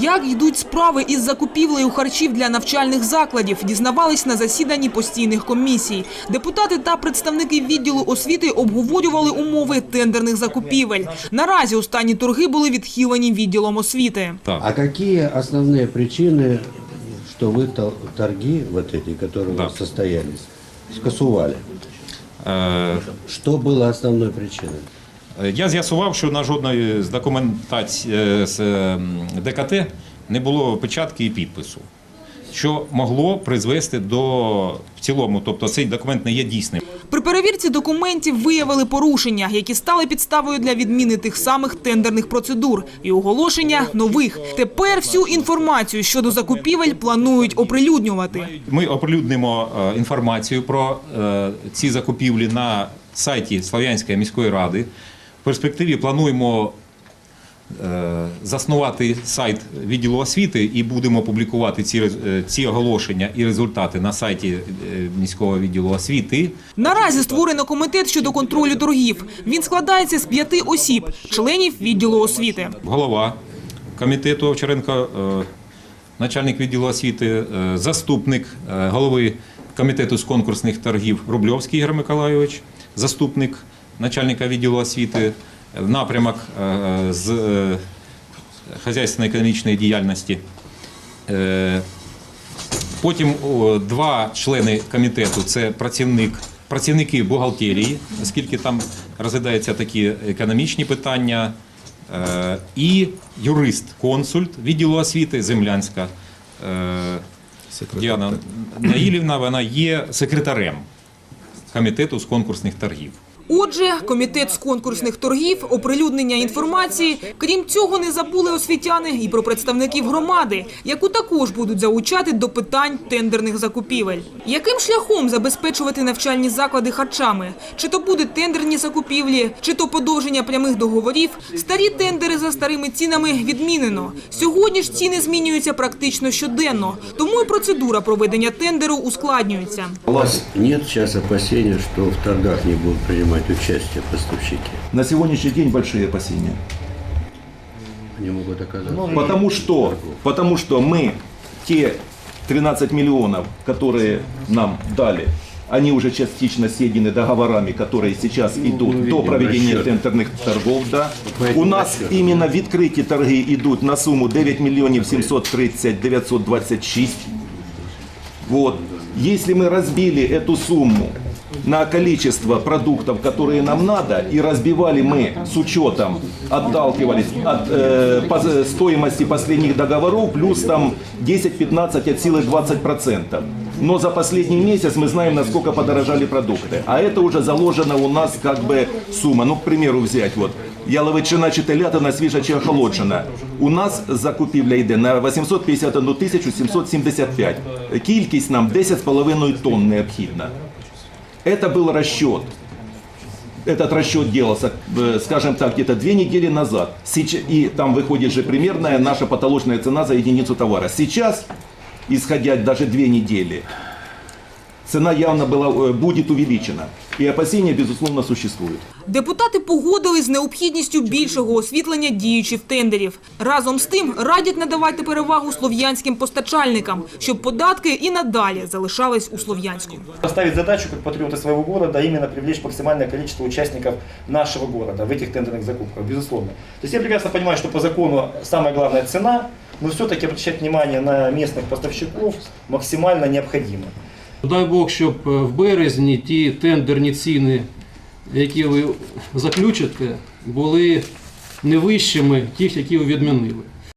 Як йдуть справи із закупівлею харчів для навчальних закладів, дізнавались на засіданні постійних комісій. Депутати та представники відділу освіти обговорювали умови тендерних закупівель. Наразі останні торги були відхилені відділом освіти. Так. А какие основные причины, что вы тол- торги вот эти, которые у Да. вас состоялись, скасували? Е, Что было основной причиной? Я з'ясував, що на жодної з документацій е, з е, ДКТ не було печатки і підпису, що могло призвести до в цілому, тобто цей документ не є дійсним. При перевірці документів виявили порушення, які стали підставою для відміни тих самих тендерних процедур і оголошення нових. Тепер всю інформацію щодо закупівель планують оприлюднювати. Ми оприлюднимо е, інформацію про е, ці закупівлі на сайті Слов'янської міської ради. Перспективі плануємо е, заснувати сайт відділу освіти і будемо публікувати ці, е, ці оголошення і результати на сайті е, міського відділу освіти. Наразі створено комітет щодо контролю торгів. Він складається з п'яти осіб, членів відділу освіти. голова комітету Овчаренко, начальник відділу освіти, заступник голови комітету з конкурсних торгів Рубльовський Ігор Миколайович, заступник начальника відділу освіти, напрямок е, з е, хазяйственно-економічної діяльності. Е, Потім два члени комітету це працівник, працівники бухгалтерії, оскільки там розглядаються такі економічні питання, і юрист-консульт відділу освіти Землянська Діана Наїлівна, вона є секретарем комітету з конкурсних торгів. Отже, комітет з конкурсних торгів, оприлюднення інформації. Крім цього, не забули освітяни і про представників громади, яку також будуть залучати до питань тендерних закупівель. Яким шляхом забезпечувати навчальні заклади харчами? Чи то буде тендерні закупівлі, чи то подовження прямих договорів? Старі тендери за старими цінами відмінено. Сьогодні ж ціни змінюються практично щоденно, тому і процедура проведення тендеру ускладнюється. У вас нет сейчас опасения, что в торгах не будут принимать участие поставщики? На сегодняшний день большие опасения. Они могут оказаться... Потому что, потому что мы те 13 миллионов, которые нам дали, они уже частично съедены договорами, которые сейчас идут видим до проведения расчеты. тендерных торгов. Да. У нас расчетам. именно відкриті торги идут на сумму 9 миллионов 730 926. Вот. Если мы разбили эту сумму на количество продуктов, которые нам надо, и разбивали мы с учетом, отталкивались от э, по- стоимости последних договоров, плюс там 10-15 от силы 20%. Но за последний месяц мы знаем, насколько подорожали продукты. А это уже заложено у нас как бы сумма. Ну, к примеру, взять вот. Яловичина чи телятина свіжа чи охолоджена. У нас закупівля йде на 851 тисячу 775. Кількість нам 10,5 тонн необхідна. Это был расчет. Этот расчет делался, э, скажем так, где-то две недели назад. И там выходит же примерная наша потолочная цена за единицу товара. Сейчас, исходя даже две недели, цена явно была, э, будет увеличена. И опасения, безусловно, существуют. Депутати погодили з необхідністю більшого освітлення діючих тендерів. Разом з тим радять надавати перевагу слов'янським постачальникам, щоб податки і надалі залишались у Слов'янську. Поставить задачу как патриоты своего города, а именно привлечь максимальное количество участников нашего города в этих тендерных закупках, безусловно. То есть я прекрасно понимаю, что по закону самая главная цена, но все-таки обращать внимание на местных поставщиков максимально необходимо. Дай Бог, щоб е, в березні ті тендерні ціни, які ви заключите, були не вищими тих, які ви відмінили.